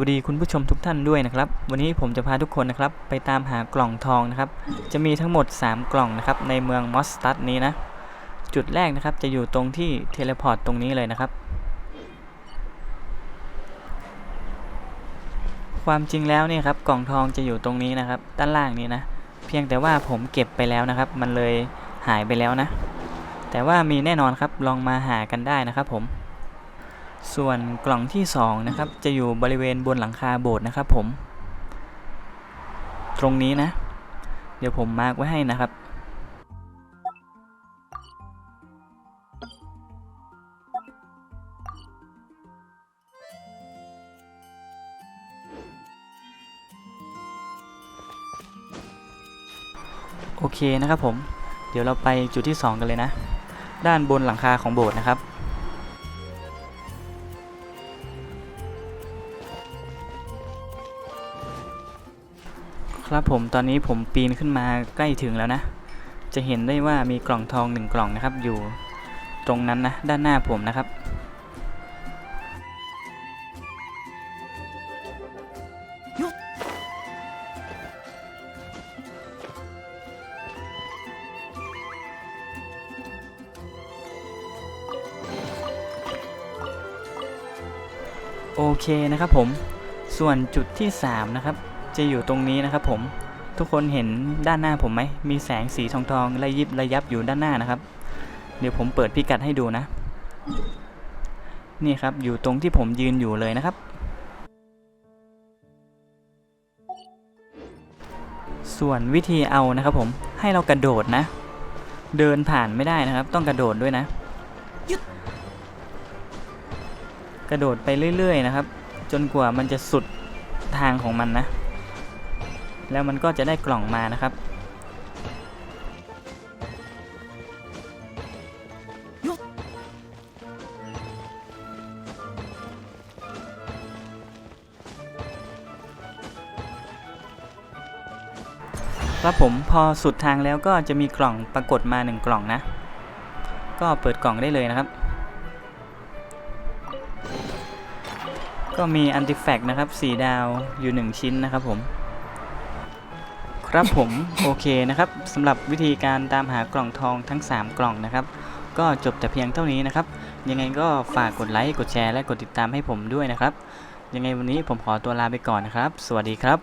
วัสดีคุณผู้ชมทุกท่านด้วยนะครับ วันนี้ผมจะพาทุกคนนะครับไปตามหากล่องทองนะครับ จะมีทั้งหมด 3 กล่องนะครับในเมืองมอสตัดนี้นะ จุดแรกนะครับจะอยู่ตรงที่เทเลพอร์ตตรงนี้เลยนะครับ ความจริงแล้วเนี่ยครับกล่องทองจะอยู่ตรงนี้นะครับ ด้านล่างนี้นะ เพียงแต่ว่าผมเก็บไปแล้วนะครับ มันเลยหายไปแล้วนะ แต่ว่ามีแน่นอนครับลองมาหากันได้นะครับผม ส่วนกล่องที่2นะครับจะอยู่บริเวณบนหลังคาโบสถ์นะครับผม ตรงนี้นะ เดี๋ยวผมมาร์กไว้ให้นะครับ โอเคนะครับผม เดี๋ยวเราไปจุดที่ 2 กันเลยนะ ด้านบนหลังคาของโบสถ์นะครับ ครับผมตอนนี้ผมปีนขึ้นมาใกล้ถึงแล้วนะ จะเห็นได้ว่ามีกล่องทองหนึ่งกล่องนะครับ อยู่ตรงนั้นนะ ด้านหน้าผมนะครับ โอเคนะครับผมส่วนจุดที่ 3 นะครับ จะอยู่ตรงนี้นะครับผมทุกคนเห็นด้านหน้าผมไหมมีแสงสีทองทองระยิบระยับอยู่ด้านหน้านะครับ เดี๋ยวผมเปิดพิกัดให้ดูนะ นี่ครับอยู่ตรงที่ผมยืนอยู่เลยนะครับ ส่วนวิธีเอานะครับผมให้เรากระโดดนะ เดินผ่านไม่ได้นะครับ ต้องกระโดดด้วยนะ กระโดดไปเรื่อยๆนะครับ จนกว่ามันจะสุดทางของมันนะ แล้วมันก็จะได้กล่องมานะครับ ครับผมพอสุดทางแล้วก็จะมีกล่องปรากฏมาหนึ่งกล่องนะ ก็เปิดกล่องได้เลยนะครับก็มีอันติแฟกนะครับสีดาวอยู่ 1 ชิ้นนะครับผม ครับผมโอเคนะครับสำหรับวิธีการตามหากล่องทองทั้ง 3 กล่องนะครับ ก็จบแต่เพียงเท่านี้นะครับ ยังไงก็ฝากกดไลค์กดแชร์และกดติดตามให้ผมด้วยนะครับ ยังไงวันนี้ผมขอตัวลาไปก่อนนะครับ สวัสดีครับ